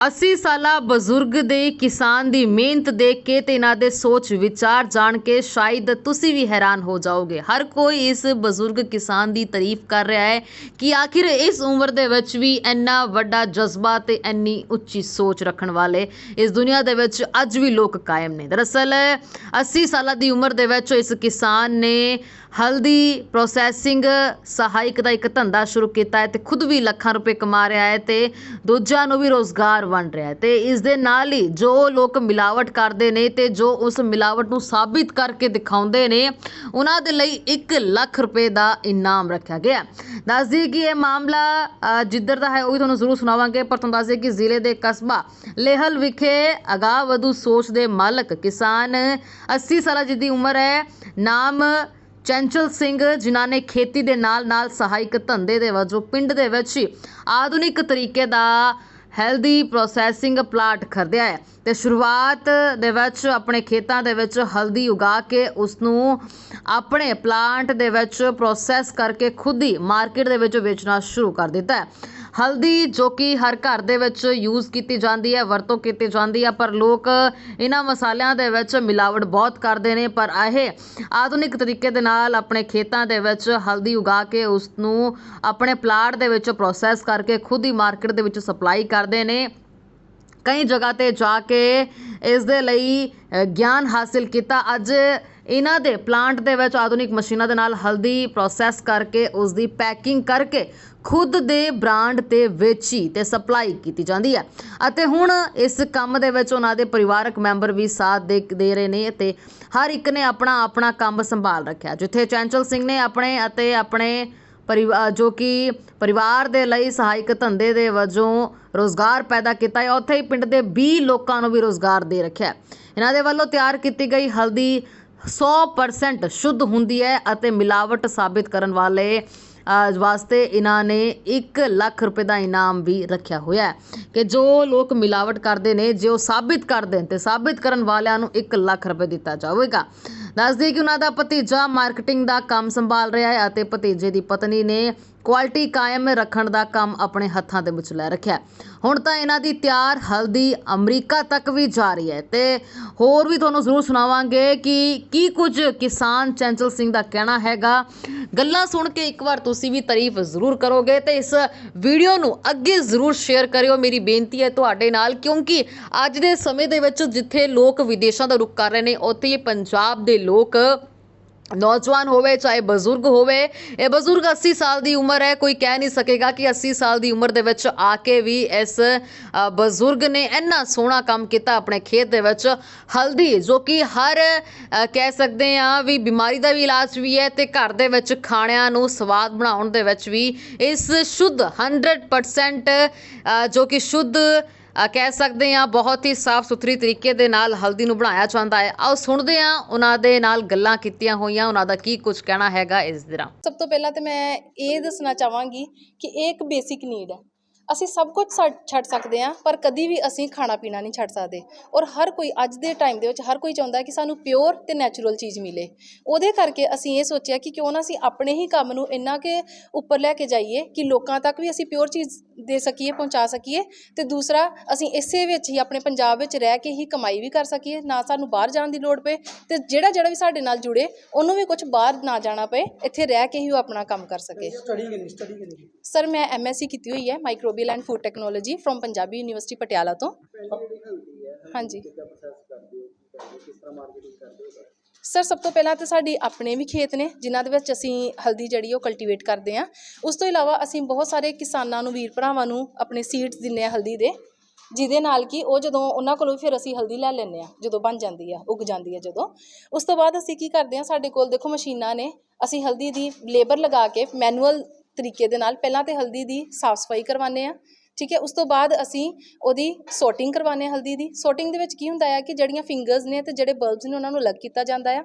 80 ਸਾਲਾ ਬਜ਼ੁਰਗ ਦੇ ਕਿਸਾਨ ਦੀ ਮਿਹਨਤ ਦੇਖ ਕੇ ਤੇ ਇਹਨਾਂ ਦੇ ਸੋਚ ਵਿਚਾਰ ਜਾਣ ਕੇ ਸ਼ਾਇਦ ਤੁਸੀਂ ਵੀ ਹੈਰਾਨ ਹੋ ਜਾਓਗੇ। ਹਰ ਕੋਈ ਇਸ ਬਜ਼ੁਰਗ ਕਿਸਾਨ ਦੀ ਤਾਰੀਫ ਕਰ ਰਿਹਾ ਹੈ ਕਿ ਆਖਿਰ ਇਸ ਉਮਰ ਦੇ ਵਿੱਚ ਵੀ ਇੰਨਾ ਵੱਡਾ ਜਜ਼ਬਾ ਤੇ ਇੰਨੀ ਉੱਚੀ ਸੋਚ ਰੱਖਣ ਵਾਲੇ ਇਸ ਦੁਨੀਆ ਦੇ ਵਿੱਚ ਅੱਜ ਵੀ ਲੋਕ ਕਾਇਮ ਨੇ। ਦਰਅਸਲ 80 ਸਾਲਾਂ ਦੀ ਉਮਰ ਦੇ ਵਿੱਚ ਇਸ ਕਿਸਾਨ ਨੇ ਹਲਦੀ ਪ੍ਰੋਸੈਸਿੰਗ ਸਹਾਇਕ ਦਾ ਇੱਕ ਧੰਦਾ ਸ਼ੁਰੂ ਕੀਤਾ ਹੈ ਤੇ ਖੁਦ ਵੀ ਲੱਖਾਂ ਰੁਪਏ ਕਮਾ ਰਿਹਾ ਹੈ ਤੇ ਦੂਜਿਆਂ ਨੂੰ ਵੀ ਰੋਜ਼ਗਾਰ ਵੰਡ ਰਿਹਾ ਹੈ ਤੇ ਇਸ ਦੇ ਨਾਲ ਹੀ ਜੋ ਲੋਕ ਮਿਲਾਵਟ ਕਰਦੇ ਨੇ ਤੇ ਜੋ ਉਸ ਮਿਲਾਵਟ ਨੂੰ ਸਾਬਿਤ ਕਰਕੇ ਦਿਖਾਉਂਦੇ ਨੇ, ਉਹਨਾਂ ਦੇ ਲਈ 1 ਲੱਖ ਰੁਪਏ ਦਾ ਇਨਾਮ ਰੱਖਿਆ ਗਿਆ ਹੈ। ਦੱਸ ਦਈਏ ਕਿ ਇਹ ਮਾਮਲਾ ਜਿੱਧਰ ਦਾ ਹੈ, ਉਹ ਵੀ ਤੁਹਾਨੂੰ ਜ਼ਰੂਰ ਸੁਣਾਵਾਂਗੇ, ਪਰ ਤੁਹਾਨੂੰ ਦੱਸ ਦਈਏ ਕਿ ਜ਼ਿਲ੍ਹੇ ਦੇ ਕਸਬਾ ਲੇਹਲ ਵਿਖੇ ਅਗਾਹ ਵਧੂ ਸੋਚ ਦੇ ਮਾਲਕ ਕਿਸਾਨ 80 ਸਾਲਾਂ ਜਿਹਦੀ ਉਮਰ ਹੈ, ਨਾਮ ਚੰਚਲ ਸਿੰਘ, ਜਿਨ੍ਹਾਂ ਨੇ ਖੇਤੀ ਦੇ ਨਾਲ-ਨਾਲ ਸਹਾਇਕ ਧੰਦੇ ਦੇ ਵਜੋਂ ਪਿੰਡ ਦੇ ਵਿੱਚ ਹੀ ਆਧੁਨਿਕ ਤਰੀਕੇ ਦਾ ਹੈਲਦੀ ਪ੍ਰੋਸੈਸਿੰਗ ਪਲਾਂਟ ਖਰੀਦਿਆ ਹੈ ਤੇ ਸ਼ੁਰੂਆਤ ਦੇ ਵਿੱਚ ਆਪਣੇ ਖੇਤਾਂ ਦੇ ਵਿੱਚ ਹਲਦੀ ਉਗਾ ਕੇ ਉਸ ਨੂੰ ਆਪਣੇ ਪਲਾਂਟ ਦੇ ਵਿੱਚ ਪ੍ਰੋਸੈਸ ਕਰਕੇ ਖੁਦ ਹੀ ਮਾਰਕੀਟ ਦੇ ਵਿੱਚ ਵੇਚਣਾ ਸ਼ੁਰੂ ਕਰ ਦਿੱਤਾ ਹੈ। ਹਲਦੀ ਜੋ ਕਿ ਹਰ ਘਰ ਦੇ ਵਿੱਚ ਯੂਜ਼ ਕੀਤੀ ਜਾਂਦੀ ਹੈ, ਵਰਤੋਂ ਕੀਤੀ ਜਾਂਦੀ ਹੈ, ਪਰ ਲੋਕ ਇਹਨਾਂ ਮਸਾਲਿਆਂ ਦੇ ਵਿੱਚ ਮਿਲਾਵਟ ਬਹੁਤ ਕਰਦੇ ਨੇ, ਪਰ ਇਹ ਆਧੁਨਿਕ ਤਰੀਕੇ ਦੇ ਨਾਲ ਆਪਣੇ ਖੇਤਾਂ ਦੇ ਵਿੱਚ ਹਲਦੀ ਉਗਾ ਕੇ ਉਸ ਨੂੰ ਆਪਣੇ ਪਲਾਟ ਦੇ ਵਿੱਚ ਪ੍ਰੋਸੈਸ ਕਰਕੇ ਖੁਦ ਹੀ ਮਾਰਕੀਟ ਦੇ ਵਿੱਚ ਸਪਲਾਈ ਕਰਦੇ ਨੇ। ਕਈ ਜਗ੍ਹਾ ਤੇ ਜਾ ਕੇ ਇਸ ਦੇ ਲਈ ਗਿਆਨ ਹਾਸਿਲ ਕੀਤਾ। ਅੱਜ ਇਹਨਾਂ ਦੇ ਪਲਾਂਟ ਦੇ ਵਿੱਚ ਆਧੁਨਿਕ ਮਸ਼ੀਨਾਂ ਦੇ ਨਾਲ ਹਲਦੀ ਪ੍ਰੋਸੈਸ ਕਰਕੇ ਉਸ ਦੀ ਪੈਕਿੰਗ ਕਰਕੇ ਖੁਦ ਦੇ ਬ੍ਰਾਂਡ ਤੇ ਵੇਚੀ ਤੇ ਸਪਲਾਈ ਕੀਤੀ ਜਾਂਦੀ ਹੈ। ਅਤੇ ਹੁਣ ਇਸ ਕੰਮ ਦੇ ਵਿੱਚ ਉਹਨਾਂ ਦੇ ਪਰਿਵਾਰਕ ਮੈਂਬਰ ਵੀ ਸਾਥ ਦੇ ਦੇ ਰਹੇ ਨੇ ਤੇ ਹਰ ਇੱਕ ਨੇ ਆਪਣਾ ਆਪਣਾ ਕੰਮ ਸੰਭਾਲ ਰੱਖਿਆ। ਜਿੱਥੇ ਚੰਚਲ ਸਿੰਘ ਨੇ ਆਪਣੇ ਅਤੇ ਆਪਣੇ ਪਰਿਵਾਰ ਜੋ ਕਿ ਪਰਿਵਾਰ ਦੇ ਲਈ ਸਹਾਇਕ ਧੰਦੇ ਦੇ ਵਜੋਂ ਰੋਜ਼ਗਾਰ ਪੈਦਾ ਕੀਤਾ ਹੈ, ਉੱਥੇ ਹੀ ਪਿੰਡ ਦੇ 20 ਲੋਕਾਂ ਨੂੰ ਵੀ ਰੋਜ਼ਗਾਰ ਦੇ ਰੱਖਿਆ ਇਹਨਾਂ ਦੇ ਵੱਲੋਂ ਤਿਆਰ ਕੀਤੀ ਗਈ ਹਲਦੀ 100% ਸ਼ੁੱਧ ਹੁੰਦੀ ਹੈ ਅਤੇ ਮਿਲਾਵਟ ਸਾਬਿਤ ਕਰਨ ਵਾਲੇ ਵਾਸਤੇ ਇਹਨਾਂ ਨੇ 1 ਲੱਖ ਰੁਪਏ ਦਾ ਇਨਾਮ ਵੀ ਰੱਖਿਆ ਹੋਇਆ ਹੈ ਕਿ ਜੋ ਲੋਕ ਮਿਲਾਵਟ ਕਰਦੇ ਨੇ, ਜੇ ਉਹ ਸਾਬਿਤ ਕਰਦੇ ਨੇ ਤੇ ਸਾਬਿਤ ਕਰਨ ਵਾਲਿਆਂ ਨੂੰ 1 ਲੱਖ ਰੁਪਏ ਦਿੱਤਾ ਜਾਵੇਗਾ। ਦੱਸਦੇ ਕਿ ਉਹਨਾਂ ਦਾ ਭਤੀਜਾ ਮਾਰਕੀਟਿੰਗ ਦਾ ਕੰਮ ਸੰਭਾਲ ਰਿਹਾ ਹੈ ਅਤੇ ਭਤੀਜੇ ਦੀ ਪਤਨੀ ਨੇ ਕੁਆਲਿਟੀ ਕਾਇਮ ਰੱਖਣ ਦਾ ਕੰਮ ਆਪਣੇ ਹੱਥਾਂ ਦੇ ਵਿੱਚ ਲੈ ਰੱਖਿਆ ਹੁਣ ਤਾਂ ਇਹਨਾਂ ਦੀ ਤਿਆਰ ਹਲਦੀ ਅਮਰੀਕਾ ਤੱਕ ਵੀ ਜਾ ਰਹੀ ਹੈ ਤੇ ਹੋਰ ਵੀ ਤੁਹਾਨੂੰ ਜ਼ਰੂਰ ਸੁਣਾਵਾਂਗੇ ਕਿ ਕੀ ਕੁਝ ਕਿਸਾਨ ਚੰਚਲ ਸਿੰਘ ਦਾ ਕਹਿਣਾ ਹੈਗਾ। ਗੱਲਾਂ ਸੁਣ ਕੇ ਇੱਕ ਵਾਰ ਤੁਸੀਂ ਵੀ ਤਾਰੀਫ ਜ਼ਰੂਰ ਕਰੋਗੇ ਤੇ ਇਸ ਵੀਡੀਓ ਨੂੰ ਅੱਗੇ ਜ਼ਰੂਰ ਸ਼ੇਅਰ ਕਰਿਓ। ਮੇਰੀ ਬੇਨਤੀ ਹੈ ਤੁਹਾਡੇ ਨਾਲ, ਕਿਉਂਕਿ ਅੱਜ ਦੇ ਸਮੇਂ ਦੇ ਵਿੱਚ ਜਿੱਥੇ ਲੋਕ ਵਿਦੇਸ਼ਾਂ ਦਾ ਰੁਖ ਕਰ ਰਹੇ ਨੇ, ਉੱਥੇ ਹੀ ਪੰਜਾਬ ਦੇ ਲੋਕ ਨੌਜਵਾਨ ਹੋਵੇ, ਚਾਹੇ ਬਜ਼ੁਰਗ ਹੋਵੇ, ਇਹ ਬਜ਼ੁਰਗ 80 ਸਾਲ ਦੀ ਉਮਰ ਹੈ, ਕੋਈ ਕਹਿ ਨਹੀਂ ਸਕੇਗਾ ਕਿ 80 ਸਾਲ ਦੀ ਉਮਰ ਦੇ ਵਿੱਚ ਆ ਕੇ ਵੀ ਇਸ ਬਜ਼ੁਰਗ ਨੇ ਇੰਨਾ ਸੋਹਣਾ ਕੰਮ ਕੀਤਾ ਆਪਣੇ ਖੇਤ ਦੇ ਵਿੱਚ ਹਲਦੀ, ਜੋ ਕਿ ਹਰ ਕਹਿ ਸਕਦੇ ਆ ਵੀ ਬਿਮਾਰੀ ਦਾ ਵੀ ਇਲਾਜ ਵੀ ਹੈ ਤੇ ਘਰ ਦੇ ਵਿੱਚ ਖਾਣਿਆਂ ਨੂੰ ਸਵਾਦ ਬਣਾਉਣ ਦੇ ਵਿੱਚ ਵੀ ਇਸ ਸ਼ੁੱਧ 100% ਜੋ ਕਿ ਸ਼ੁੱਧ ਕਹਿ ਸਕਦੇ ਆ ਬਹੁਤ ਹੀ ਸਾਫ਼ ਸੁਥਰੀ ਤਰੀਕੇ ਦੇ ਨਾਲ ਹਲਦੀ ਨੂੰ ਬਣਾਇਆ ਜਾਂਦਾ ਹੈ। ਆਓ ਸੁਣਦੇ ਆ ਉਹਨਾਂ ਦੇ ਨਾਲ ਗੱਲਾਂ ਕੀਤੀਆਂ ਹੋਈਆਂ, ਉਹਨਾਂ ਦਾ ਕੀ ਕੁਝ ਕਹਿਣਾ ਹੈਗਾ ਇਸ ਦੌਰਾਨ ਸਭ ਤੋਂ ਪਹਿਲਾਂ ਤੇ ਮੈਂ ਇਹ ਦੱਸਣਾ ਚਾਹਾਂਗੀ ਕਿ ਇਹ ਇੱਕ ਬੇਸਿਕ ਨੀਡ ਹੈ। ਅਸੀਂ ਸਭ ਕੁਝ ਛੱਡ ਛੱਡ ਸਕਦੇ ਹਾਂ, ਪਰ ਕਦੀ ਵੀ ਅਸੀਂ ਖਾਣਾ ਪੀਣਾ ਨਹੀਂ ਛੱਡ ਸਕਦੇ। ਔਰ ਹਰ ਕੋਈ ਅੱਜ ਦੇ ਟਾਈਮ ਦੇ ਵਿੱਚ ਹਰ ਕੋਈ ਚਾਹੁੰਦਾ ਕਿ ਸਾਨੂੰ ਪਿਓਰ ਤੇ ਨੈਚੁਰਲ ਚੀਜ਼ ਮਿਲੇ। ਉਹਦੇ ਕਰਕੇ ਅਸੀਂ ਇਹ ਸੋਚਿਆ ਕਿ ਕਿਉਂ ਨਾ ਅਸੀਂ ਆਪਣੇ ਹੀ ਕੰਮ ਨੂੰ ਇੰਨਾ ਕਿ ਉੱਪਰ ਲੈ ਕੇ ਜਾਈਏ ਕਿ ਲੋਕਾਂ ਤੱਕ ਵੀ ਅਸੀਂ ਪਿਓਰ ਚੀਜ਼ ਦੇ ਸਕੀਏ ਪਹੁੰਚਾ ਸਕੀਏ ਤੇ ਦੂਸਰਾ ਅਸੀਂ ਇਸੇ ਵਿੱਚ ਹੀ ਆਪਣੇ ਪੰਜਾਬ ਵਿੱਚ ਰਹਿ ਕੇ ਹੀ ਕਮਾਈ ਵੀ ਕਰ ਸਕੀਏ ਨਾ ਸਾਨੂੰ ਬਾਹਰ ਜਾਣ ਦੀ ਲੋੜ ਪਏ ਤੇ ਜਿਹੜਾ ਜਿਹੜਾ ਵੀ ਸਾਡੇ ਨਾਲ ਜੁੜੇ ਉਹਨੂੰ ਵੀ ਕੁਝ ਬਾਹਰ ਨਾ ਜਾਣਾ ਪਏ ਇੱਥੇ ਰਹਿ ਕੇ ਹੀ ਉਹ ਆਪਣਾ ਕੰਮ ਕਰ ਸਕੇ। ਸਟੱਡੀ ਕਿੰਨੀ ਸਟੱਡੀ ਕਿੰਨੀ ਸਰ ਮੈਂ ਐਮਐਸਸੀ ਕੀਤੀ ਹੋਈ ਹੈ microbial and food technology from Punjabi university Patiala ਤੋਂ। ਹਾਂਜੀ। ਕਿਸ ਤਰ੍ਹਾਂ ਮਾਰਕੀਟਿੰਗ ਕਰਦੇ ਹੋ ਸਰ ਸਭ ਤੋਂ ਪਹਿਲਾਂ ਤਾਂ ਸਾਡੀ ਆਪਣੇ ਵੀ ਖੇਤ ਨੇ, ਜਿਨ੍ਹਾਂ ਦੇ ਵਿੱਚ ਅਸੀਂ ਹਲਦੀ ਜਿਹੜੀ ਉਹ ਕਲਟੀਵੇਟ ਕਰਦੇ ਹਾਂ। ਉਸ ਤੋਂ ਇਲਾਵਾ ਅਸੀਂ ਬਹੁਤ ਸਾਰੇ ਕਿਸਾਨਾਂ ਨੂੰ, ਵੀਰ ਭਰਾਵਾਂ ਨੂੰ ਆਪਣੇ ਸੀਡਸ ਦਿੰਨੇ ਆ ਹਲਦੀ ਦੇ, ਜਿਹਦੇ ਨਾਲ ਕਿ ਉਹ ਜਦੋਂ ਉਹਨਾਂ ਕੋਲੋਂ ਫਿਰ ਅਸੀਂ ਹਲਦੀ ਲੈ ਲੈਂਦੇ ਆ ਜਦੋਂ ਬਣ ਜਾਂਦੀ ਆ, ਉੱਗ ਜਾਂਦੀ ਆ ਜਦੋਂ। ਉਸ ਤੋਂ ਬਾਅਦ ਅਸੀਂ ਕੀ ਕਰਦੇ ਆ ਸਾਡੇ ਕੋਲ ਦੇਖੋ ਮਸ਼ੀਨਾਂ ਨੇ, ਅਸੀਂ ਹਲਦੀ ਦੀ ਲੇਬਰ ਲਗਾ ਕੇ ਮੈਨੂਅਲ ਤਰੀਕੇ ਦੇ ਨਾਲ ਪਹਿਲਾਂ ਤੇ ਹਲਦੀ ਦੀ ਸਾਫ਼ ਸਫ਼ਾਈ ਕਰਵਾਉਂਦੇ ਆ ਠੀਕ ਹੈ, ਉਸ ਤੋਂ ਬਾਅਦ ਅਸੀਂ ਉਹਦੀ ਸੋਟਿੰਗ ਕਰਵਾਉਂਦੇ ਹਾਂ ਹਲਦੀ ਦੀ। ਸੋਟਿੰਗ ਦੇ ਵਿੱਚ ਕੀ ਹੁੰਦਾ ਹੈ ਕਿ ਜਿਹੜੀਆਂ ਫਿੰਗਰਸ ਨੇ ਤੇ ਜਿਹੜੇ ਬਲਬਸ ਨੇ ਉਹਨਾਂ ਨੂੰ ਅਲੱਗ ਕੀਤਾ ਜਾਂਦਾ ਆ।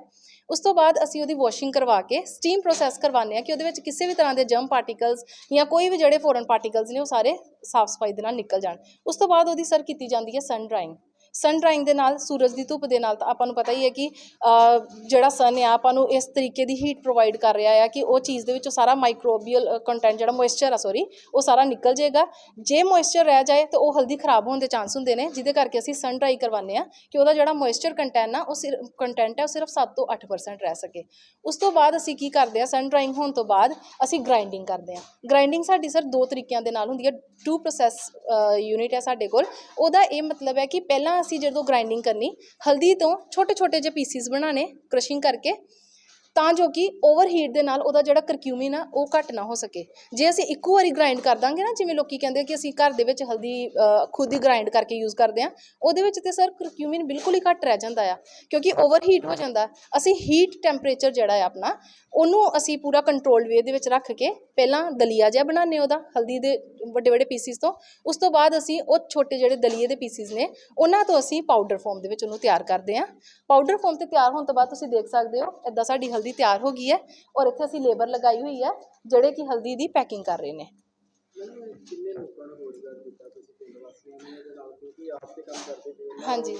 ਉਸ ਤੋਂ ਬਾਅਦ ਅਸੀਂ ਉਹਦੀ ਵਾਸ਼ਿੰਗ ਕਰਵਾ ਕੇ ਸਟੀਮ ਪ੍ਰੋਸੈਸ ਕਰਵਾਉਂਦੇ ਹਾਂ ਕਿ ਉਹਦੇ ਵਿੱਚ ਕਿਸੇ ਵੀ ਤਰ੍ਹਾਂ ਦੇ ਜਰਮ ਪਾਰਟੀਕਲਸ ਜਾਂ ਕੋਈ ਵੀ ਜਿਹੜੇ ਫੋਰਨ ਪਾਰਟੀਕਲਸ ਨੇ ਉਹ ਸਾਰੇ ਸਾਫ਼ ਸਫ਼ਾਈ ਦੇ ਨਾਲ ਨਿਕਲ ਜਾਣ। ਉਸ ਤੋਂ ਬਾਅਦ ਉਹਦੀ ਸਰ ਕੀਤੀ ਜਾਂਦੀ ਹੈ ਸਨ ਡਰਾਇੰਗ ਸਨ ਡਰਾਈਂਗ ਦੇ ਨਾਲ, ਸੂਰਜ ਦੀ ਧੁੱਪ ਦੇ ਨਾਲ ਤਾਂ ਆਪਾਂ ਨੂੰ ਪਤਾ ਹੀ ਹੈ ਕਿ ਜਿਹੜਾ ਸਨ ਆ, ਆਪਾਂ ਨੂੰ ਇਸ ਤਰੀਕੇ ਦੀ ਹੀਟ ਪ੍ਰੋਵਾਈਡ ਕਰ ਰਿਹਾ ਆ ਕਿ ਉਹ ਚੀਜ਼ ਦੇ ਵਿੱਚੋਂ ਸਾਰਾ ਮਾਈਕਰੋਬੀਅਲ ਕੰਟੈਂਟ ਜਿਹੜਾ ਮੋਇਸਚਰ ਆ ਸੌਰੀ ਉਹ ਸਾਰਾ ਨਿਕਲ ਜਾਏਗਾ। ਜੇ ਮੋਇਸਚਰ ਰਹਿ ਜਾਏ ਤਾਂ ਉਹ ਹਲਦੀ ਖਰਾਬ ਹੋਣ ਦੇ ਚਾਂਸ ਹੁੰਦੇ ਨੇ, ਜਿਹਦੇ ਕਰਕੇ ਅਸੀਂ ਸਨ ਡਰਾਈ ਕਰਵਾਉਂਦੇ ਆ ਕਿ ਉਹਦਾ ਜਿਹੜਾ ਮੋਇਸਚਰ ਕੰਟੈਂਟ ਆ, ਉਹ ਸਿਰਫ ਕੰਟੈਂਟ ਹੈ ਉਹ ਸਿਰਫ 7 ਤੋਂ 8% ਰਹਿ ਸਕੇ। ਉਸ ਤੋਂ ਬਾਅਦ ਅਸੀਂ ਕੀ ਕਰਦੇ ਆ ਸਨ ਡਰਾਈਂਗ ਹੋਣ ਤੋਂ ਬਾਅਦ ਅਸੀਂ ਗ੍ਰਾਈਂਡਿੰਗ ਕਰਦੇ ਆ ਗ੍ਰਾਈਂਡਿੰਗ ਸਾਡੀ ਸਰ ਦੋ ਤਰੀਕਿਆਂ ਦੇ ਨਾਲ ਹੁੰਦੀ ਹੈ। ਟੂ ਪ੍ਰੋਸੈਸ ਯੂਨਿਟ ਹੈ ਸਾਡੇ ਕੋਲ। ਉਹਦਾ ਇਹ ਮਤਲਬ ਹੈ ਕਿ ਪਹਿਲਾਂ ਅਸੀਂ ਜਦੋਂ ਗ੍ਰਾਈਂਡਿੰਗ ਕਰਨੀ ਹਲਦੀ ਤੋਂ ਛੋਟੇ ਛੋਟੇ ਜਿਹੇ ਪੀਸਿਸ ਬਣਾਣੇ ਕ੍ਰਸ਼ਿੰਗ ਕਰਕੇ ਤਾਂ ਜੋ ਕਿ ਓਵਰ ਹੀਟ ਦੇ ਨਾਲ ਉਹਦਾ ਜਿਹੜਾ ਕਰਕਿਊਮਿਨ ਆ, ਉਹ ਘੱਟ ਨਾ ਹੋ ਸਕੇ। ਜੇ ਅਸੀਂ ਇੱਕੋ ਵਾਰੀ ਗ੍ਰਾਈਂਡ ਕਰ ਦਾਂਗੇ ਨਾ, ਜਿਵੇਂ ਲੋਕੀ ਕਹਿੰਦੇ ਕਿ ਅਸੀਂ ਘਰ ਦੇ ਵਿੱਚ ਹਲਦੀ ਖੁਦ ਹੀ ਗ੍ਰਾਈਂਡ ਕਰਕੇ ਯੂਜ਼ ਕਰਦੇ ਆ, ਉਹਦੇ ਵਿੱਚ ਤੇ ਸਰ ਕਰਕਿਊਮਿਨ ਬਿਲਕੁਲ ਹੀ ਘੱਟ ਰਹਿ ਜਾਂਦਾ ਆ, ਕਿਉਂਕਿ ਓਵਰ ਹੀਟ ਹੋ ਜਾਂਦਾ। ਅਸੀਂ ਹੀਟ ਟੈਂਪਰੇਚਰ ਜਿਹੜਾ ਆ ਆਪਣਾ, ਉਹਨੂੰ ਅਸੀਂ ਪੂਰਾ ਕੰਟਰੋਲਡ ਵੇ ਦੇ ਵਿੱਚ ਰੱਖ ਕੇ ਪਹਿਲਾਂ ਦਲੀਆ ਜਿਹਾ ਬਣਾਉਂਦੇ ਉਹਦਾ, ਹਲਦੀ ਦੇ ਵੱਡੇ ਵੱਡੇ ਪੀਸਿਸ ਤੋਂ। ਉਸ ਤੋਂ ਬਾਅਦ ਅਸੀਂ ਉਹ ਛੋਟੇ ਜਿਹੜੇ ਦਲੀਏ ਦੇ ਪੀਸਿਸ ਨੇ, ਉਹਨਾਂ ਤੋਂ ਅਸੀਂ ਪਾਊਡਰ ਫਾਰਮ ਦੇ ਵਿੱਚ ਉਹਨੂੰ ਤਿਆਰ ਕਰਦੇ ਹਾਂ। ਪਾਊਡਰ ਫਾਰਮ ਤੇ ਤਿਆਰ ਹੋਣ ਤੋਂ ਬਾਅਦ ਤੁਸੀਂ ਦੇਖ ਸਕਦੇ ਹੋ ਇਦਾਂ ਸਾਡੀ ਹਲਦੀ ਤਿਆਰ ਹੋ ਗਈ ਹੈ ਔਰ ਇੱਥੇ ਅਸੀਂ ਲੇਬਰ ਲਗਾਈ ਹੋਈ ਹੈ, ਜਿਹੜੇ ਕਿ ਹਲਦੀ ਦੀ ਪੈਕਿੰਗ ਕਰ ਰਹੇ ਨੇ। ਕਿੰਨੇ ਲੋਕਾਂ ਨੂੰ ਰੋਜ਼ਗਾਰ ਦਿੱਤਾ ਤੁਸੀਂ? ਹਾਂਜੀ।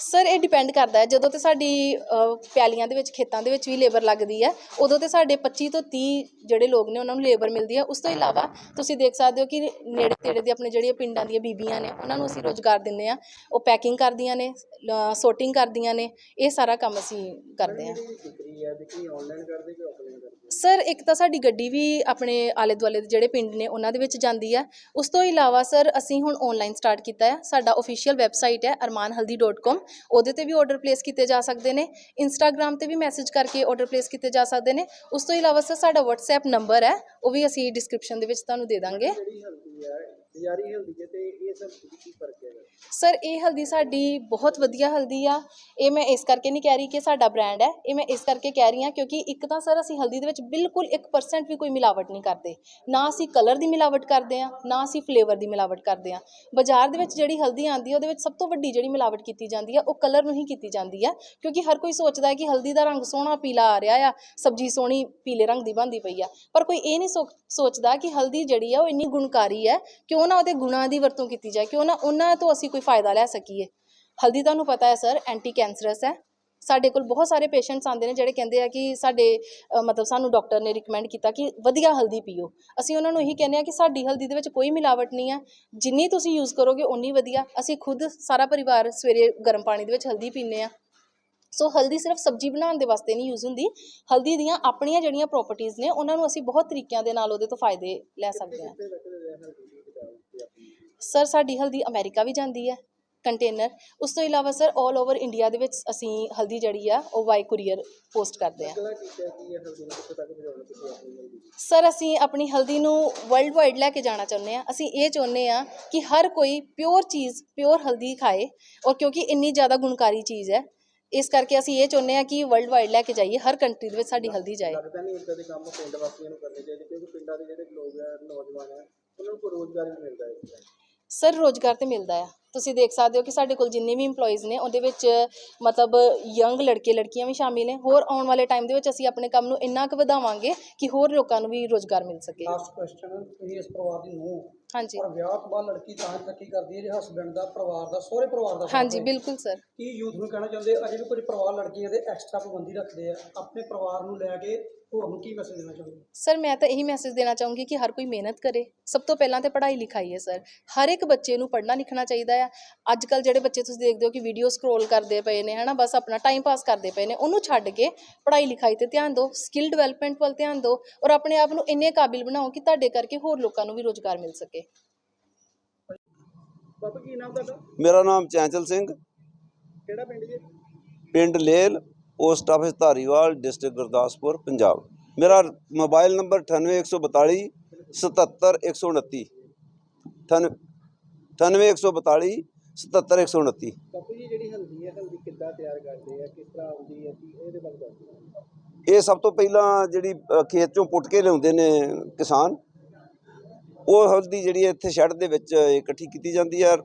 ਸਰ ਇਹ ਡਿਪੈਂਡ ਕਰਦਾ ਹੈ। ਜਦੋਂ ਤੇ ਸਾਡੀ ਅ, ਪੈਲੀਆਂ ਦੇ ਵਿੱਚ ਖੇਤਾਂ ਦੇ ਵਿੱਚ ਵੀ ਲੇਬਰ ਲੱਗਦੀ ਹੈ ਉਦੋਂ ਤੇ ਸਾਡੇ 25 ਤੋਂ 30 ਜਿਹੜੇ ਲੋਕ ਨੇ ਉਹਨਾਂ ਨੂੰ ਲੇਬਰ ਮਿਲਦੀ ਹੈ। ਉਸ ਤੋਂ ਇਲਾਵਾ ਤੁਸੀਂ ਦੇਖ ਸਕਦੇ ਹੋ ਕਿ ਨੇੜੇ ਤੇੜੇ ਦੇ ਆਪਣੇ ਜਿਹੜੀਆਂ ਪਿੰਡਾਂ ਦੀਆਂ ਬੀਬੀਆਂ ਨੇ ਉਹਨਾਂ ਨੂੰ ਅਸੀਂ ਰੋਜ਼ਗਾਰ ਦਿੰਦੇ ਆ ਉਹ ਪੈਕਿੰਗ ਕਰਦੀਆਂ ਨੇ ਸੋਰਟਿੰਗ ਕਰਦੀਆਂ ਨੇ। ਇਹ ਸਾਰਾ ਕੰਮ ਅਸੀਂ ਕਰਦੇ ਹਾਂ। ਵਿਕਰੀ ਹੈ ਵਿਕਰੀ ਆਨਲਾਈਨ ਕਰਦੇ ਕਿ ਆਫਲਾਈਨ ਕਰਦੇ ਸਰ ਇੱਕ ਤਾਂ ਸਾਡੀ ਗੱਡੀ ਵੀ ਆਪਣੇ ਆਲੇ ਦੁਆਲੇ ਦੇ ਜਿਹੜੇ ਪਿੰਡ ਨੇ ਉਹਨਾਂ ਦੇ ਵਿੱਚ ਜਾਂਦੀ ਹੈ। ਉਸ ਤੋਂ ਇਲਾਵਾ ਸਰ ਅਸੀਂ ਅਸੀਂ ਹੁਣ ਆਨਲਾਈਨ ਸਟਾਰਟ ਕੀਤਾ ਹੈ। ਸਾਡਾ ਅਫੀਸ਼ੀਅਲ ਵੈਬਸਾਈਟ ਹੈ armanhaldi.com ਉਹਦੇ ਤੇ ਵੀ ਆਰਡਰ ਪਲੇਸ ਕੀਤੇ ਜਾ ਸਕਦੇ ਨੇ। ਇੰਸਟਾਗ੍ਰam ਤੇ ਵੀ ਮੈਸੇਜ ਕਰਕੇ ਆਰਡਰ ਪਲੇਸ ਕੀਤੇ ਜਾ ਸਕਦੇ ਨੇ। ਉਸ ਤੋਂ ਇਲਾਵਾ ਸਰ ਸਾਡਾ WhatsApp ਨੰਬਰ ਹੈ। ਉਹ ਵੀ ਅਸੀਂ ਡਿਸਕ੍ਰਿਪਸ਼ਨ ਦੇ ਵਿੱਚ ਤੁਹਾਨੂੰ ਦੇ ਦਾਂਗੇ। ਬਜ਼ਾਰੀ ਹਲਦੀ ਹੈ ਤੇ ਇਹ ਸਭ ਕੀ ਫ਼ਰਕ ਹੈ? ਸਰ, ਇਹ ਹਲਦੀ ਸਾਡੀ ਬਹੁਤ ਵਧੀਆ ਹਲਦੀ ਆ। ਇਹ ਮੈਂ ਇਸ ਕਰਕੇ ਨਹੀਂ ਕਹਿ ਰਹੀ ਕਿ ਸਾਡਾ ਬ੍ਰਾਂਡ ਹੈ। ਇਹ ਮੈਂ ਇਸ ਕਰਕੇ ਕਹਿ ਰਹੀ ਹਾਂ ਕਿਉਂਕਿ ਇੱਕ ਤਾਂ ਸਰ, ਅਸੀਂ ਹਲਦੀ ਦੇ ਵਿੱਚ ਬਿਲਕੁਲ 1% ਵੀ ਕੋਈ ਮਿਲਾਵਟ ਨਹੀਂ ਕਰਦੇ। ਨਾ ਅਸੀਂ ਕਲਰ ਦੀ ਮਿਲਾਵਟ ਕਰਦੇ ਆ ਨਾ ਅਸੀਂ ਫਲੇਵਰ ਦੀ ਮਿਲਾਵਟ ਕਰਦੇ ਆ ਬਾਜ਼ਾਰ ਦੇ ਵਿੱਚ ਜਿਹੜੀ ਹਲਦੀ ਆਉਂਦੀ ਹੈ, ਉਹਦੇ ਵਿੱਚ ਸਭ ਤੋਂ ਵੱਡੀ ਜਿਹੜੀ ਮਿਲਾਵਟ ਕੀਤੀ ਜਾਂਦੀ ਆ ਉਹ ਕਲਰ ਨੂੰ ਹੀ ਕੀਤੀ ਜਾਂਦੀ ਹੈ। ਕਿਉਂਕਿ ਹਰ ਕੋਈ ਸੋਚਦਾ ਹੈ ਕਿ ਹਲਦੀ ਦਾ ਰੰਗ ਸੋਹਣਾ ਪੀਲਾ ਆ ਰਿਹਾ ਆ, ਸਬਜ਼ੀ ਸੋਹਣੀ ਪੀਲੇ ਰੰਗ ਦੀ ਬਣਦੀ ਪਈ ਆ। ਪਰ ਕੋਈ ਇਹ ਨਹੀਂ ਸੋਚ- ਸੋਚਦਾ ਕਿ ਹਲਦੀ ਜਿਹੜੀ ਆ, ਉਹ ਇੰਨੀ ਗੁਣਕਾਰੀ ਹੈ, ਕਿਉਂ ਨਾ ਉਹਦੇ ਗੁਣਾਂ ਦੀ ਵਰਤੋਂ ਕੀਤੀ ਜਾਏ, ਕਿਉਂ ਨਾ ਉਹਨਾਂ ਤੋਂ ਅਸੀਂ ਕੋਈ ਫਾਇਦਾ ਲੈ ਸਕੀਏ। ਹਲਦੀ ਤੁਹਾਨੂੰ ਪਤਾ ਹੈ ਸਰ ਐਂਟੀ ਕੈਂਸਰਸ ਹੈ। ਸਾਡੇ ਕੋਲ ਬਹੁਤ ਸਾਰੇ ਪੇਸ਼ੈਂਟਸ ਆਉਂਦੇ ਨੇ ਜਿਹੜੇ ਕਹਿੰਦੇ ਆ ਕਿ ਸਾਡੇ ਮਤਲਬ ਸਾਨੂੰ ਡਾਕਟਰ ਨੇ ਰਿਕਮੈਂਡ ਕੀਤਾ ਕਿ ਵਧੀਆ ਹਲਦੀ ਪੀਓ। ਅਸੀਂ ਉਹਨਾਂ ਨੂੰ ਇਹੀ ਕਹਿੰਦੇ ਆ ਕਿ ਸਾਡੀ ਹਲਦੀ ਦੇ ਵਿੱਚ ਕੋਈ ਮਿਲਾਵਟ ਨਹੀਂ ਹੈ। ਜਿੰਨੀ ਤੁਸੀਂ ਯੂਜ਼ ਕਰੋਗੇ ਉਨੀ ਵਧੀਆ। ਅਸੀਂ ਖੁਦ ਸਾਰਾ ਪਰਿਵਾਰ ਸਵੇਰੇ ਗਰਮ ਪਾਣੀ ਦੇ ਵਿੱਚ ਹਲਦੀ ਪੀਂਦੇ ਆ ਸੋ ਹਲਦੀ ਸਿਰਫ ਸਬਜ਼ੀ ਬਣਾਉਣ ਦੇ ਵਾਸਤੇ ਨਹੀਂ ਯੂਜ਼ ਹੁੰਦੀ। ਹਲਦੀ ਦੀਆਂ ਆਪਣੀਆਂ ਜਿਹੜੀਆਂ ਪ੍ਰੋਪਰਟੀਆਂ ਨੇ, ਉਹਨਾਂ ਨੂੰ ਅਸੀਂ ਬਹੁਤ ਤਰੀਕਿਆਂ ਦੇ ਨਾਲ ਉਹਦੇ ਤੋਂ ਫਾਇਦੇ ਲੈ ਸਕਦੇ ਹਾਂ ਕਿਤੇ ਤੱਕ ਦੇ ਹਲਦੀ ਦੀ ਕਿਤਾਬ ਤੇ ਆਪਣੀ ਸਰ ਸਾਡੀ ਹਲਦੀ ਅਮਰੀਕਾ ਵੀ ਜਾਂਦੀ ਹੈ ਕੰਟੇਨਰ। ਉਸ ਤੋਂ ਇਲਾਵਾ ਸਰ 올 ਓਵਰ ਇੰਡੀਆ ਦੇ ਵਿੱਚ ਅਸੀਂ ਹਲਦੀ ਜਿਹੜੀ ਆ ਉਹ ਬਾਈ ਕੁਰੀਅਰ ਪੋਸਟ ਕਰਦੇ ਦੀ ਸਰ ਅਸੀਂ ਆਪਣੀ ਹਲਦੀ ਨੂੰ ਵਰਲਡ ਵਾਈਡ ਲੈ ਕੇ ਜਾਣਾ ਚਾਹੁੰਦੇ ਆ। ਅਸੀਂ ਇਹ ਚਾਹੁੰਦੇ ਆ ਕਿ ਹਰ ਕੋਈ ਪਿਓਰ ਚੀਜ਼ ਪਿਓਰ ਹਲਦੀ ਖਾਏ ਔਰ ਕਿਉਂਕਿ ਇੰਨੀ ਜ਼ਿਆਦਾ ਗੁਣਕਾਰੀ ਚੀਜ਼ ਹੈ ਇਸ ਕਰਕੇ ਅਸੀਂ ਇਹ ਚਾਹੁੰਦੇ ਆ ਕਿ ਵਰਲਡ ਵਾਈਡ ਲੈ ਕੇ ਜਾਈਏ ਹਰ ਕੰਟਰੀ ਦੇ ਵਿੱਚ ਸਾਡੀ ਹਲਦੀ ਜਾਏ। ਲੱਗਦਾ ਨਹੀਂ ਇਦਾਂ ਦੇ ਕੰਮ ਪਿੰਡ ਵਾਸੀਆਂ ਨੂੰ ਕਰਨੇ ਚਾਹੀਦੇ ਕਿਉਂਕਿ ਪਿੰਡਾਂ ਦੇ ਜਿਹੜੇ ਲੋਕ ਆ ਨੌਜਵਾਨ ਆ ਉਹਨਾਂ ਨੂੰ ਕੋਈ ਰੋਜ਼ਗਾਰ ਵੀ ਮਿਲਦਾ ਹੈ ਸਰ ਰੋਜ਼ਗਾਰ ਤੇ ਮਿਲਦਾ ਆ। ਤੁਸੀਂ ਦੇਖ ਸਕਦੇ ਹੋ ਕਿ ਸਾਡੇ ਕੋਲ ਜਿੰਨੇ ਵੀ EMPLOYEES ਨੇ ਉਹਦੇ ਵਿੱਚ ਮਤਲਬ ਯੰਗ ਲੜਕੇ ਲੜਕੀਆਂ ਵੀ ਸ਼ਾਮਿਲ ਨੇ। ਹੋਰ ਆਉਣ ਵਾਲੇ ਟਾਈਮ ਦੇ ਵਿੱਚ ਅਸੀਂ ਆਪਣੇ ਕੰਮ ਨੂੰ ਇੰਨਾ ਕੁ ਵਧਾਵਾਂਗੇ ਕਿ ਹੋਰ ਲੋਕਾਂ ਨੂੰ ਵੀ ਰੋਜ਼ਗਾਰ ਮਿਲ ਸਕੇ। ਲਾਸਟ ਕੁਐਸਚਨ ਤੁਸੀਂ ਇਸ ਪਰਿਵਾਰ ਦੀ ਨੂੰਹ ਹਾਂਜੀ। ਪਰ ਵਿਆਹ ਤੋਂ ਬਾਅਦ ਲੜਕੀ ਤਾਂ ਤਰੱਕੀ ਕਰਦੀ ਹੈ ਜੇ ਹਸਬੈਂਡ ਦਾ ਪਰਿਵਾਰ ਦਾ ਸਹੁਰੇ ਪਰਿਵਾਰ ਦਾ ਹਾਂਜੀ। ਬਿਲਕੁਲ ਸਰ। ਕੀ ਯੂਥ ਨੂੰ ਕਹਿਣਾ ਚਾਹੁੰਦੇ ਅਜੇ ਵੀ ਕੁਝ ਪਰਿਵਾਰ ਲੜਕੀਆਂ ਦੇ ਐਕਸਟਰਾ ਪਾਬੰਦੀ ਰੱਖਦੇ ਆ। ਆਪਣੇ ਪਰਿਵਾਰ ਨੂੰ ਲੈ ਕੇ ਹੋਰ ਨੂੰ ਕੀ ਮੈਸੇਜ ਦੇਣਾ ਚਾਹੁੰਦੇ ਸਰ ਮੈਂ ਤਾਂ ਇਹੀ ਮੈਸੇਜ ਦੇਣਾ ਚਾਹੂੰਗੀ ਕਿ ਹਰ ਕੋਈ ਮਿਹਨਤ ਕਰੇ। ਸਭ ਤੋਂ ਪਹਿਲਾਂ ਤੇ ਪੜ੍ਹਾਈ ਲਿਖਾਈ ਹੈ ਸਰ। ਹਰ ਇੱਕ ਬੱਚੇ ਨੂੰ ਪੜ੍ਹਨਾ ਲਿਖਣਾ ਚਾਹੀਦਾ ਆ ਅੱਜ ਕੱਲ ਜਿਹੜੇ ਬੱਚੇ ਤੁਸੀਂ ਦੇਖਦੇ ਹੋ ਕਿ ਵੀਡੀਓ ਸਕਰੋਲ ਕਰਦੇ ਪਏ ਨੇ ਹਨਾ ਬਸ ਆਪਣਾ ਟਾਈਮ ਪਾਸ ਕਰਦੇ ਪਏ ਨੇ ਉਹਨੂੰ ਛੱਡ ਕੇ ਪੜ੍ਹਾਈ ਲਿਖਾਈ ਤੇ ਧਿਆਨ ਦਿਓ ਸਕਿੱਲ ਡਿਵੈਲਪਮੈਂਟ ਵੱਲ ਧਿਆਨ ਦਿਓ ਔਰ ਆਪਣੇ ਆਪ ਨੂੰ ਇੰਨੇ ਕਾਬਿਲ ਬਣਾਓ ਕਿ ਤੁਹਾਡੇ ਕਰਕੇ ਹੋਰ ਲੋਕਾਂ ਨੂੰ ਵੀ ਰੋਜ਼ਗਾਰ ਮਿਲ ਸਕੇ। ਬਾਬਾ ਕੀ ਨਾਮ ਤੁਹਾਡਾ? ਮੇਰਾ ਨਾਮ ਚੈਂਚਲ ਸਿੰਘ। ਕਿਹੜਾ ਪਿੰਡ ਜੀ? ਪਿੰਡ Lel post office Dhariwal district Gurdaspur Punjab. ਮੇਰਾ ਮੋਬਾਈਲ ਨੰਬਰ 98142 77129 98142 77129 ਬਾਪੂ ਜੀ ਜਿਹੜੀ ਹਲਦੀ ਹੈ ਹਲਦੀ ਕਿੱਦਾਂ ਤਿਆਰ ਕਰਦੇ ਆ? ਕਿਸ ਤਰ੍ਹਾਂ ਆਉਂਦੀ ਹੈ? ਕੀ ਇਹਦੇ ਬਾਰੇ ਦੱਸੋ ਇਹ ਸਭ ਤੋਂ ਪਹਿਲਾਂ ਜਿਹੜੀ ਖੇਤ ਚੋਂ ਪੁੱਟ ਕੇ ਲਿਆਉਂਦੇ ਨੇ ਕਿਸਾਨ। ਉਹ ਹਲਦੀ ਜਿਹੜੀ ਇੱਥੇ ਸ਼ੈੱਡ ਦੇ ਵਿੱਚ ਇਕੱਠੀ ਕੀਤੀ ਜਾਂਦੀ ਹੈ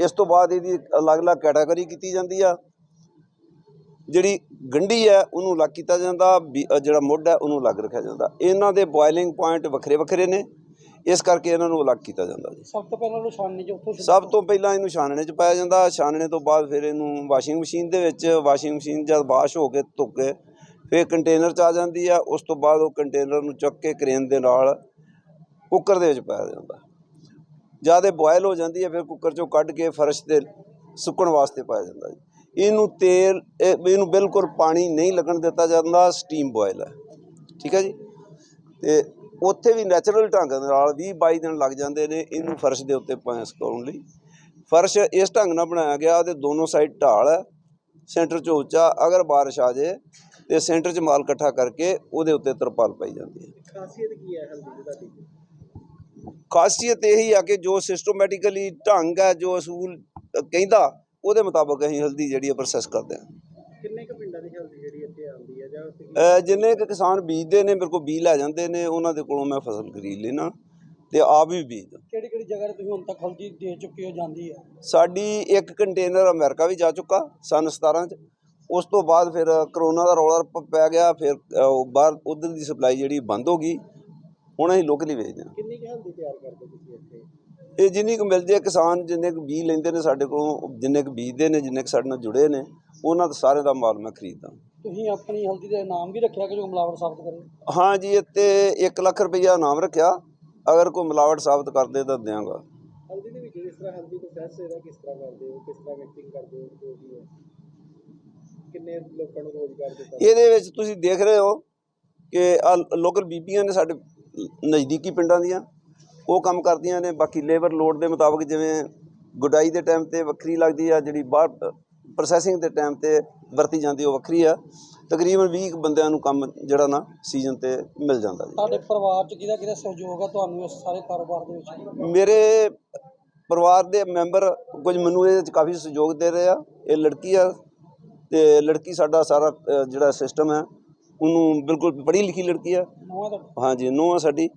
ਇਸ ਤੋਂ ਬਾਅਦ ਇਹਦੀ ਅਲੱਗ-ਅਲੱਗ ਕੈਟਾਗਰੀ ਕੀਤੀ ਜਾਂਦੀ ਆ। ਜਿਹੜੀ ਗੰਢੀ ਹੈ ਉਹਨੂੰ ਅਲੱਗ ਕੀਤਾ ਜਾਂਦਾ। ਜਿਹੜਾ ਮੁੱਢ ਹੈ ਉਹਨੂੰ ਅਲੱਗ ਰੱਖਿਆ ਜਾਂਦਾ। ਇਹਨਾਂ ਦੇ ਬੋਇਲਿੰਗ ਪੁਆਇੰਟ ਵੱਖਰੇ ਵੱਖਰੇ ਨੇ। ਇਸ ਕਰਕੇ ਇਹਨਾਂ ਨੂੰ ਅਲੱਗ ਕੀਤਾ ਜਾਂਦਾ ਜੀ। ਸਭ ਤੋਂ ਪਹਿਲਾਂ ਨਿਸ਼ਾਨੀ ਜੋ ਉੱਥੋਂ ਸਭ ਤੋਂ ਪਹਿਲਾਂ ਇਹਨੂੰ ਛਾਨਣੇ 'ਚ ਪਾਇਆ ਜਾਂਦਾ ਛਾਨਣੇ ਤੋਂ ਬਾਅਦ ਫਿਰ ਇਹਨੂੰ ਵਾਸ਼ਿੰਗ ਮਸ਼ੀਨ ਦੇ ਵਿੱਚ ਵਾਸ਼ਿੰਗ ਮਸ਼ੀਨ ਜਦ ਵਾਸ਼ ਹੋ ਕੇ ਧੁੱਕ ਕੇ ਫਿਰ ਕੰਟੇਨਰ 'ਚ ਆ ਜਾਂਦੀ ਆ ਉਸ ਤੋਂ ਬਾਅਦ ਉਹ ਕੰਟੇਨਰ ਨੂੰ ਚੁੱਕ ਕੇ ਕ੍ਰੇਨ ਦੇ ਨਾਲ ਕੁੱਕਰ ਦੇ ਵਿੱਚ ਪਾਇਆ ਜਾਂਦਾ। ਜਦ ਇਹ ਬੋਇਲ ਹੋ ਜਾਂਦੀ ਹੈ ਫਿਰ ਕੁੱਕਰ 'ਚੋਂ ਕੱਢ ਕੇ ਫਰਸ਼ ਤੇ ਸੁੱਕਣ ਵਾਸਤੇ ਪਾਇਆ ਜਾਂਦਾ ਜੀ। ਇਹਨੂੰ ਤੇਲ ਇਹ- ਇਹਨੂੰ ਬਿਲਕੁਲ ਪਾਣੀ ਨਹੀਂ ਲੱਗਣ ਦਿੱਤਾ ਜਾਂਦਾ ਸਟੀਮ ਬੋਇਲ ਹੈ ਠੀਕ ਹੈ ਜੀ? ਉੱਥੇ ਵੀ ਨੈਚੁਰਲ ਢੰਗ ਨਾਲ 20 22 ਦਿਨ ਲੱਗ ਜਾਂਦੇ ਨੇ ਇਹਨੂੰ ਫਰਸ਼ ਦੇ ਉੱਤੇ ਪਾਇਆ ਸੁਕਾਉਣ ਲਈ। ਫਰਸ਼ ਇਸ ਢੰਗ ਨਾਲ ਬਣਾਇਆ ਗਿਆ ਉਹਦੇ ਦੋਨੋਂ ਸਾਈਡ ਢਾਲ ਹੈ ਸੈਂਟਰ 'ਚ ਉੱਚਾ ਅਗਰ ਬਾਰਿਸ਼ ਆ ਜੇ ਤੇ ਸੈਂਟਰ 'ਚ ਮਾਲ ਇਕੱਠਾ ਕਰਕੇ ਉਹਦੇ ਉੱਤੇ ਤਰਪਾਲ ਪਾਈ ਜਾਂਦੀ ਹੈ। ਖਾਸੀਅਤ ਕੀ ਹੈ ਹਲਦੀ ਦੀ ਤੁਹਾਡੀ? ਖਾਸੀਅਤ ਇਹੀ ਆ ਕਿ ਜੋ ਸਿਸਟਮੈਟਿਕਲੀ ਢੰਗ ਹੈ ਜੋ ਅਸੂਲ ਕਹਿੰਦਾ ਉਹਦੇ ਮੁਤਾਬਕ ਅਸੀਂ ਹਲਦੀ ਜਿਹੜੀ ਹੈ ਪ੍ਰੋਸੈਸ ਕਰਦੇ ਹਾਂ। ਕਿੰਨੇ ਕੁ ਪਿੰਡਾਂ ਦੀ ਹਲਦੀ ਜਿਹੜੀ ਇੱਥੇ ਆਉਂਦੀ ਹੈ ਜਾਂ ਤੁਸੀਂ ਅ, ਜਿੰਨੇ ਕੁ ਕਿਸਾਨ ਬੀਜਦੇ ਨੇ ਮੇਰੇ ਕੋਲ ਬੀਜ ਲੈ ਜਾਂਦੇ ਨੇ ਉਹਨਾਂ ਦੇ ਕੋਲੋਂ ਮੈਂ ਫਸਲ ਖਰੀਦ ਲੈਣਾ ਤੇ ਆਪ ਵੀ ਬੀਜਦਾ ਕਿਹੜੀ ਕਿਹੜੀ ਜਗ੍ਹਾ ਤੇ ਤੁਸੀਂ ਹੁਣ ਤੱਕ ਹਲਦੀ ਦੇ ਚੁੱਕੇ ਹੋ ਜਾਂਦੀ ਹੈ? ਸਾਡੀ ਇੱਕ ਕੰਟੇਨਰ ਅਮਰੀਕਾ ਵੀ ਜਾ ਚੁੱਕਾ ਸਨ 17 ਚ। ਉਸ ਤੋਂ ਬਾਅਦ ਫਿਰ ਕਰੋਨਾ ਦਾ ਰੌਲਾ ਪ- ਗਿਆ ਫਿਰ ਉਹ ਬਾਹਰ ਉਧਰ ਦੀ ਸਪਲਾਈ ਜਿਹੜੀ ਬੰਦ ਹੋ ਗਈ ਹੁਣ ਅਸੀਂ ਲੋਕਲੀ ਵੇਚਦੇ ਹਾਂ। ਕਿੰਨੀ ਕੁ ਹਲਦੀ ਤਿਆਰ ਕਰਦੇ ਤੁਸੀਂ ਇੱਥੇ? ਇਹ ਜਿੰਨੀ ਕੁ ਮਿਲ ਜੇ ਕਿਸਾਨ ਜਿੰਨੇ ਕੁ ਬੀਜ ਲੈਂਦੇ ਨੇ ਸਾਡੇ ਕੋਲੋਂ ਜਿੰਨੇ ਕੁ ਬੀਜਦੇ ਨੇ ਜਿੰਨੇ ਕੁ ਸਾਡੇ ਨਾਲ ਜੁੜੇ ਨੇ ਉਹਨਾਂ ਦਾ ਸਾਰੇ ਦਾ ਮਾਲ ਮੈਂ ਖਰੀਦਦਾ। ਤੁਸੀਂ ਆਪਣੀ ਹਲਦੀ ਦਾ ਨਾਮ ਵੀ ਰੱਖਿਆ ਕਿ ਜੋ ਮਿਲਾਵਟ ਸਾਬਤ ਕਰੇ? ਹਾਂ ਜੀ ਇੱਥੇ 1 ਲੱਖ ਰੁਪਈਆ ਨਾਮ ਰੱਖਿਆ। ਅਗਰ ਕੋਈ ਮਿਲਾਵਟ ਸਾਬਤ ਕਰਦੇ ਤਾਂ ਦਿਆਂਗਾ। ਹਲਦੀ ਦੇ ਵਿੱਚ ਜਿਸ ਤਰ੍ਹਾਂ ਹਲਦੀ ਪ੍ਰੋਸੈਸ ਇਹਦਾ ਕਿਸ ਤਰ੍ਹਾਂ ਕਰਦੇ ਹੋ? ਕਿਸ ਤਰ੍ਹਾਂ ਮਿਕਸਿੰਗ ਕਰਦੇ ਹੋ? ਜੋ ਵੀ ਹੈ। ਕਿੰਨੇ ਲੋਕਾਂ ਨੂੰ ਰੋਜ਼ਗਾਰ ਦਿੱਤਾ? ਇਹਦੇ ਵਿੱਚ ਤੁਸੀਂ ਦੇਖ ਰਹੇ ਹੋ ਕਿ ਆ ਲੋਕਲ ਬੀਬੀਆਂ ਨੇ ਸਾਡੇ ਨਜ਼ਦੀਕੀ ਪਿੰਡਾਂ ਦੀਆਂ। ਉਹ ਕੰਮ ਕਰਦੀਆਂ ਨੇ। ਬਾਕੀ ਲੇਬਰ ਲੋਡ ਦੇ ਮੁਤਾਬਕ ਜਿਵੇਂ ਗੁਡਾਈ ਦੇ ਟਾਈਮ ਤੇ ਵੱਖਰੀ ਲੱਗਦੀ ਆ ਜਿਹੜੀ ਬਾਹਰ ਪ੍ਰੋਸੈਸਿੰਗ ਦੇ ਟਾਈਮ ਤੇ ਵਰਤੀ ਜਾਂਦੀ ਉਹ ਵੱਖਰੀ ਆ। ਤਕਰੀਬਨ 20 ਕੁ ਬੰਦਿਆਂ ਨੂੰ ਕੰਮ ਜਿਹੜਾ ਨਾ ਸੀਜ਼ਨ ਤੇ ਮਿਲ ਜਾਂਦਾ ਜੀ। ਤੁਹਾਡੇ ਪਰਿਵਾਰ ਚ ਕਿਹਦਾ ਕਿਹਦਾ ਸਹਿਯੋਗ ਹੈ ਤੁਹਾਨੂੰ ਇਸ ਸਾਰੇ ਕਾਰੋਬਾਰ ਦੇ ਵਿੱਚ? ਮੇਰੇ ਪਰਿਵਾਰ ਦੇ ਮੈਂਬਰ ਕੁਝ ਮੈਨੂੰ ਇਹਦੇ ਵਿੱਚ ਕਾਫੀ ਸਹਿਯੋਗ ਦੇ ਰਹੇ ਆ। ਇਹ ਲੜਕੀ ਆ ਤੇ ਲੜਕੀ ਸਾਡਾ ਸਾਰਾ ਜਿਹੜਾ ਸਿਸਟਮ ਹੈ ਉਹਨੂੰ ਬਿਲਕੁਲ ਪੜ੍ਹੀ ਲਿਖੀ ਲੜਕੀ ਆ। ਹਾਂਜੀ ਨੂੰਹ ਆ ਸਾਡੀ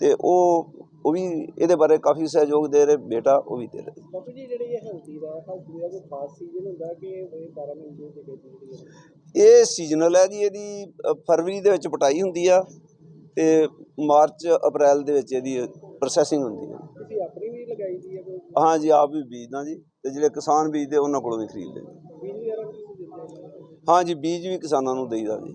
ਤੇ ਉਹ ਉਹ ਵੀ ਇਹਦੇ ਬਾਰੇ ਕਾਫੀ ਸਹਿਯੋਗ ਦੇ ਰਹੇ ਬੇਟਾ ਉਹ ਵੀ ਦੇ ਰਹੇ। ਬਾਪੂ ਜੀ ਜਿਹੜੀ ਇਹ ਕੋਈ ਖਾਸ ਸੀਜ਼ਨ ਹੁੰਦਾ ਕਿ ਇਹ 12 ਮਹੀਨੇ ਦੀ ਖੇਤੀ ਜਿਹੜੀ ਹੈ ਇਹ ਸੀਜ਼ਨਲ ਹੈ ਜੀ ਇਹਦੀ ਫਰਵਰੀ ਦੇ ਵਿੱਚ ਪਟਾਈ ਹੁੰਦੀ ਆ ਤੇ ਮਾਰਚ ਅਪ੍ਰੈਲ ਦੇ ਵਿੱਚ ਇਹਦੀ ਪ੍ਰੋਸੈਸਿੰਗ ਹੁੰਦੀ ਆ। ਤੁਸੀਂ ਆਪਣੀ ਵੀ ਲਗਾਈ ਦੀ ਹੈ ਕੋਈ ਹਾਂਜੀ ਆਪ ਵੀ ਬੀਜਦਾ ਜੀ ਤੇ ਜਿਹੜੇ ਕਿਸਾਨ ਬੀਜਦੇ ਉਹਨਾਂ ਕੋਲੋਂ ਵੀ ਖਰੀਦਦੇ ਬੀਜ ਵਗੈਰਾ ਹਾਂਜੀ ਬੀਜ ਵੀ ਕਿਸਾਨਾਂ ਨੂੰ ਦੇਈਦਾ ਜੀ।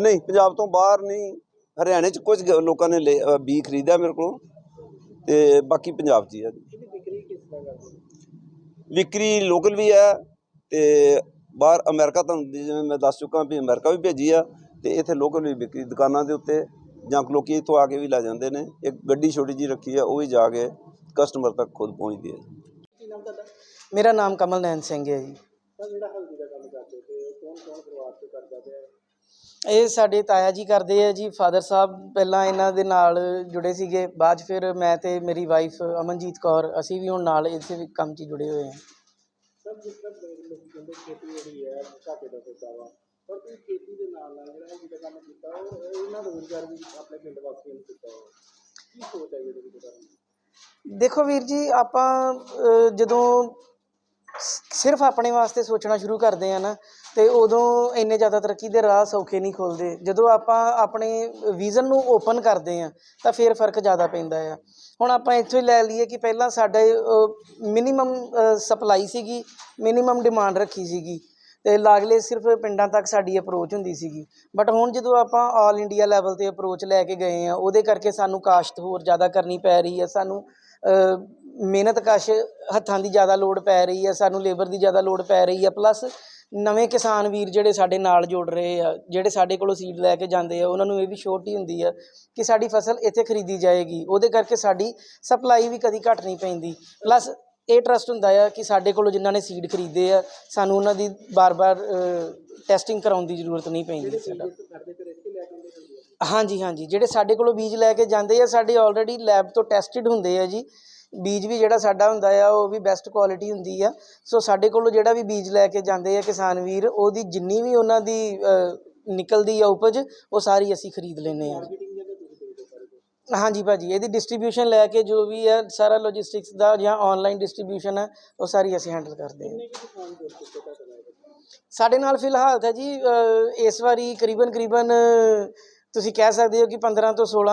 ਨਹੀਂ ਪੰਜਾਬ ਤੋਂ ਬਾਹਰ ਨਹੀਂ ਹਰਿਆਣੇ ਚ ਕੁਝ ਲੋਕਾਂ ਨੇ ਲੈ- ਅ, ਬੀਜ ਖਰੀਦਿਆ ਮੇਰੇ ਕੋਲੋਂ। ਤੇ ਬਾਕੀ ਪੰਜਾਬ 'ਚ ਹੀ ਆ ਜੀ। ਇਹਦੀ ਵਿਕਰੀ ਕਿਸ ਤਰ੍ਹਾਂ ਕਰਦੇ ਹੋ? ਵਿਕਰੀ ਲੋਕਲ ਵੀ ਹੈ ਤੇ ਬਾਹਰ ਅਮਰੀਕਾ ਤੁਹਾਨੂੰ ਜਿਵੇਂ ਮੈਂ ਦੱਸ ਚੁੱਕਾ ਵੀ ਅਮਰੀਕਾ ਵੀ ਭੇਜੀ ਆ ਤੇ ਇੱਥੇ ਲੋਕਲ ਵੀ ਵਿਕਰੀ ਦੁਕਾਨਾਂ ਦੇ ਉੱਤੇ ਜਾਂ ਲੋਕੀ ਇੱਥੋਂ ਆ ਕੇ ਵੀ ਲੈ ਜਾਂਦੇ ਨੇ। ਇੱਕ ਗੱਡੀ ਛੋਟੀ ਜੀ ਰੱਖੀ ਆ ਉਹ ਵੀ ਜਾ ਕੇ ਕਸਟਮਰ ਤੱਕ ਖੁਦ ਪਹੁੰਚਦੀ ਹੈ। ਮੇਰਾ ਨਾਮ ਕਮਲ ਨੈਨ ਸਿੰਘ ਹੈ ਜੀ। ਤਾਂ ਜਿਹੜਾ ਹਲਦੀ ਦਾ ਕੰਮ ਕਰਦੇ ਤੇ ਕੌਣ ਕੌਣ ਪਰਿਵਾਰ ਤੋਂ ਕਰਦਾ ਪਿਆ ਹੈ? ਇਹ ਸਾਡੇ ਤਾਇਆ ਜੀ ਕਰਦੇ ਆ ਜੀ ਫਾਦਰ ਸਾਹਿਬ ਪਹਿਲਾਂ ਇਹਨਾਂ ਦੇ ਨਾਲ ਜੁੜੇ ਸੀਗੇ ਬਾਅਦ 'ਚ ਫਿਰ ਮੈਂ ਤੇ ਮੇਰੀ ਵਾਈਫ ਅਮਨਜੀਤ ਕੌਰ ਅਸੀਂ ਵੀ ਹੁਣ ਨਾਲ ਇਸੇ ਕੰਮ 'ਚ ਹੀ ਜੁੜੇ ਹੋਏ ਹਾਂ। ਸਭ ਜਿਸ ਤਰ੍ਹਾਂ ਲੋਕ ਕਹਿੰਦੇ ਖੇਤੀ ਜਿਹੜੀ ਹੈ ਘਾਟੇ ਦਾ ਸੌਦਾ ਵਾ ਪਰ ਤੁਸੀਂ ਖੇਤੀ ਦੇ ਨਾਲ ਨਾਲ ਜਿਹੜਾ ਹਲਦੀ ਦਾ ਕੰਮ ਕੀਤਾ ਉਹ ਇਹਨਾਂ ਰੋਜ਼ਗਾਰ ਵੀ ਆਪਣੇ ਪਿੰਡ ਵਾਸੀਆਂ ਨੂੰ ਦਿੱਤਾ ਵਾ ਕੀ ਸੋਚ ਹੈ ਇਹਦੇ ਵਿੱਚ ਤੁਹਾਡੀ? ਦੇਖੋ ਵੀਰ ਜੀ ਆਪਾਂ ਜਦੋਂ ਸਿਰਫ ਆਪਣੇ ਵਾਸਤੇ ਸੋਚਣਾ ਸ਼ੁਰੂ ਕਰਦੇ ਆ ਨਾ, ਤੇ ਉਦੋਂ ਇੰਨੇ ਜ਼ਿਆਦਾ ਤਰੱਕੀ ਦੇ ਰਾਹ ਸੌਖੇ ਨਹੀਂ ਖੁੱਲਦੇ। ਜਦੋਂ ਆਪਾਂ ਆਪਣੇ ਵਿਜ਼ਨ ਨੂੰ ਓਪਨ ਕਰਦੇ ਆ, ਤਾਂ ਫਿਰ ਫ਼ਰਕ ਜ਼ਿਆਦਾ ਪੈਂਦਾ ਆ। ਹੁਣ ਆਪਾਂ ਇੱਥੋਂ ਹੀ ਲੈ ਲਈਏ ਕਿ ਪਹਿਲਾਂ ਸਾਡੇ ਮਿਨੀਮਮ ਸਪਲਾਈ ਸੀਗੀ ਮਿਨੀਮਮ ਡਿਮਾਂਡ ਰੱਖੀ ਸੀਗੀ, ਤੇ ਲਾਗਲੇ ਸਿਰਫ ਪਿੰਡਾਂ ਤੱਕ ਸਾਡੀ ਅਪਰੋਚ ਹੁੰਦੀ ਸੀਗੀ। ਬਟ ਹੁਣ ਜਦੋਂ ਆਪਾਂ ਆਲ ਇੰਡੀਆ ਲੈਵਲ ਤੇ ਅਪਰੋਚ ਲੈ ਕੇ ਗਏ ਆ, ਉਹਦੇ ਕਰਕੇ ਸਾਨੂੰ ਕਾਸ਼ਤ ਹੋਰ ਜ਼ਿਆਦਾ ਕਰਨੀ ਪੈ ਰਹੀ ਹੈ ਸਾਨੂੰ ਮਿਹਨਤ ਕਸ਼ ਹੱਥਾਂ ਦੀ ਜ਼ਿਆਦਾ ਲੋੜ ਪੈ ਰਹੀ ਹੈ ਸਾਨੂੰ ਲੇਬਰ ਦੀ ਜ਼ਿਆਦਾ ਲੋੜ ਪੈ ਰਹੀ ਹੈ ਪਲੱਸ ਨਵੇਂ ਕਿਸਾਨ ਵੀਰ ਜਿਹੜੇ ਸਾਡੇ ਨਾਲ ਜੁੜ ਰਹੇ ਆ ਜਿਹੜੇ ਸਾਡੇ ਕੋਲੋਂ ਸੀਡ ਲੈ ਕੇ ਜਾਂਦੇ ਆ ਉਹਨਾਂ ਨੂੰ ਇਹ ਵੀ ਸ਼ੋਰਟੀ ਹੁੰਦੀ ਆ ਕਿ ਸਾਡੀ ਫਸਲ ਇੱਥੇ ਖਰੀਦੀ ਜਾਏਗੀ ਉਹਦੇ ਕਰਕੇ ਸਾਡੀ ਸਪਲਾਈ ਵੀ ਕਦੀ ਘਟ ਨਹੀਂ ਪੈਂਦੀ ਪਲੱਸ ਇਹ ਟਰਸਟ ਹੁੰਦਾ ਆ ਕਿ ਸਾਡੇ ਕੋਲੋਂ ਜਿਨ੍ਹਾਂ ਨੇ ਸੀਡ ਖਰੀਦੇ ਆ ਸਾਨੂੰ ਉਹਨਾਂ ਦੀ ਬਾਰ-ਬਾਰ ਟੈਸਟਿੰਗ ਕਰਾਉਣ ਦੀ ਜ਼ਰੂਰਤ ਨਹੀਂ ਪੈਂਦੀ ਸਾਡਾ? ਹਾਂਜੀ ਹਾਂਜੀ ਜਿਹੜੇ ਸਾਡੇ ਕੋਲੋਂ ਬੀਜ ਲੈ ਕੇ ਜਾਂਦੇ ਆ ਸਾਡੇ ਆਲਰੇਡੀ ਲੈਬ ਤੋਂ ਟੈਸਟਡ ਹੁੰਦੇ ਆ ਜੀ ਬੀਜ ਵੀ ਜਿਹੜਾ ਸਾਡਾ ਹੁੰਦਾ ਆ ਉਹ ਵੀ ਬੈਸਟ ਕੁਆਲਿਟੀ ਹੁੰਦੀ ਆ। ਸੋ ਸਾਡੇ ਕੋਲੋਂ ਜਿਹੜਾ ਵੀ ਬੀਜ ਲੈ ਕੇ ਜਾਂਦੇ ਆ ਕਿਸਾਨ ਵੀਰ ਉਹਦੀ ਜਿੰਨੀ ਵੀ ਉਹਨਾਂ ਦੀ ਨਿਕਲਦੀ ਆ ਉਪਜ ਉਹ ਸਾਰੀ ਅਸੀਂ ਖਰੀਦ ਲੈਂਦੇ ਆ। ਹਾਂਜੀ ਭਾਜੀ ਇਹਦੀ ਡਿਸਟ੍ਰੀਬਿਊਸ਼ਨ ਲੈ ਕੇ ਜੋ ਵੀ ਹੈ ਸਾਰਾ ਲੌਜਿਸਟਿਕਸ ਦਾ ਜਾਂ ਆਨਲਾਈਨ ਡਿਸਟ੍ਰੀਬਿਊਸ਼ਨ ਹੈ ਉਹ ਸਾਰੀ ਅਸੀਂ ਹੈਂਡਲ ਕਰਦੇ ਹਾਂ ਸਾਡੇ ਨਾਲ ਫਿਲਹਾਲ ਤਾਂ ਜੀ ਇਸ ਵਾਰੀ ਕਰੀਬਨ ਕਰੀਬਨ ਤੁਸੀਂ ਕਹਿ ਸਕਦੇ ਹੋ ਕਿ 15 ਤੋਂ 16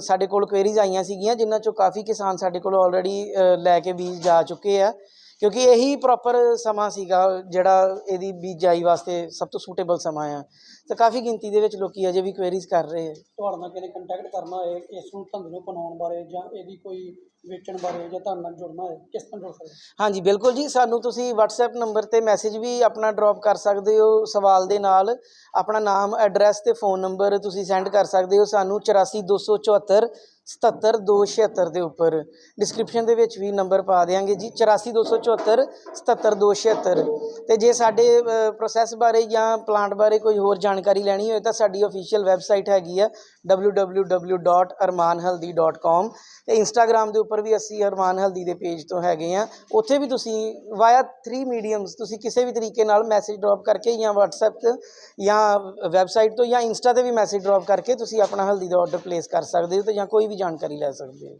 ਸਾਡੇ ਕੋਲ ਕੁਐਰੀਜ਼ ਆਈਆਂ ਸੀਗੀਆਂ, ਜਿਨ੍ਹਾਂ ਚੋਂ ਕਾਫੀ ਕਿਸਾਨ ਸਾਡੇ ਕੋਲ ਆਲਰੇਡੀ ਲੈ ਕੇ ਬੀਜ ਜਾ ਚੁੱਕੇ ਆ। ਕਿਉਂਕਿ ਇਹੀ ਪ੍ਰੋਪਰ ਸਮਾਂ ਸੀਗਾ ਜਿਹੜਾ ਇਹਦੀ ਬੀਜਾਈ ਵਾਸਤੇ ਸਭ ਤੋਂ ਸੂਟੇਬਲ ਸਮਾਂ ਆ। ਤੇ ਕਾਫੀ ਗਿਣਤੀ ਦੇ ਵਿੱਚ ਲੋਕੀ ਅਜੇ ਵੀ ਕੁਐਰੀਜ਼ ਕਰ ਰਹੇ ਆ। ਤੁਹਾਡੇ ਨਾਲ ਕਿਤੇ ਕੰਟੈਕਟ ਕਰਨਾ ਹੋਏ ਇਸ ਨੂੰ ਧੰਦੇ ਨੂੰ ਅਪਣਾਉਣ ਬਾਰੇ ਜਾਂ ਇਹਦੀ ਕੋਈ ਵੇਚਣ ਬਾਰੇ ਜਾਂ ਤੁਹਾਡੇ ਨਾਲ ਜੁੜਨਾ ਹੋਏ ਕਿਸ ਤਰ੍ਹਾਂ ਜੁੜ ਸਕਦੇ ਹਾਂਜੀ ਬਿਲਕੁਲ ਜੀ। ਸਾਨੂੰ ਤੁਸੀਂ WhatsApp ਨੰਬਰ ਤੇ ਮੈਸੇਜ ਵੀ ਆਪਣਾ ਡ੍ਰੌਪ ਕਰ ਸਕਦੇ ਹੋ ਸਵਾਲ ਦੇ ਨਾਲ। ਆਪਣਾ ਨਾਮ ਐਡਰੈਸ ਤੇ ਫੋਨ ਨੰਬਰ ਤੁਸੀਂ ਸੈਂਡ ਕਰ ਸਕਦੇ ਹੋ ਸਾਨੂੰ 84274 77276 ਦੇ ਉੱਪਰ। ਡਿਸਕ੍ਰਿਪਸ਼ਨ ਦੇ ਵਿੱਚ ਵੀ ਨੰਬਰ ਪਾ ਦੇਵਾਂਗੇ ਜੀ। 84274 77276 ਤੇ ਜੇ ਸਾਡੇ ਪ੍ਰੋਸੈਸ ਬਾਰੇ ਜਾਂ ਪਲਾਂਟ ਬਾਰੇ ਕੋਈ ਹੋਰ ਜਾਣਕਾਰੀ ਲੈਣੀ ਹੋਏ ਤਾਂ ਸਾਡੀ ਅਫੀਸ਼ੀਅਲ ਵੈਬਸਾਈਟ ਹੈਗੀ ਆ। www.armanhaldi.com ਤੇ ਇੰਸਟਾਗ੍ਰam ਦੇ ਉੱਪਰ ਵੀ ਅਸੀਂ ਅਰਮਾਨ ਹਲਦੀ ਦੇ ਪੇਜ ਤੋਂ ਹੈਗੇ ਆ ਉੱਥੇ ਵੀ ਤੁਸੀਂ ਵਾਇਆ 3 ਮੀਡੀਅਮਸ ਤੁਸੀਂ ਕਿਸੇ ਵੀ ਤਰੀਕੇ ਨਾਲ ਮੈਸੇਜ ਡ੍ਰੌਪ ਕਰਕੇ ਜਾਂ WhatsApp ਤੇ ਜਾਂ ਵੈਬਸਾਈਟ ਤੋਂ ਜਾਂ ਇੰਸਟਾ ਤੇ ਵੀ ਮੈਸੇਜ ਡ੍ਰੌਪ ਕਰਕੇ ਤੁਸੀਂ ਆਪਣਾ ਹਲਦੀ ਦਾ ਆਰਡਰ ਪਲੇਸ ਕਰ ਸਕਦੇ ਹੋ ਤੇ ਜਾਂ ਕੋਈ ਵੀ ਜਾਣਕਾਰੀ ਲੈ ਸਕਦੇ ਹੋ।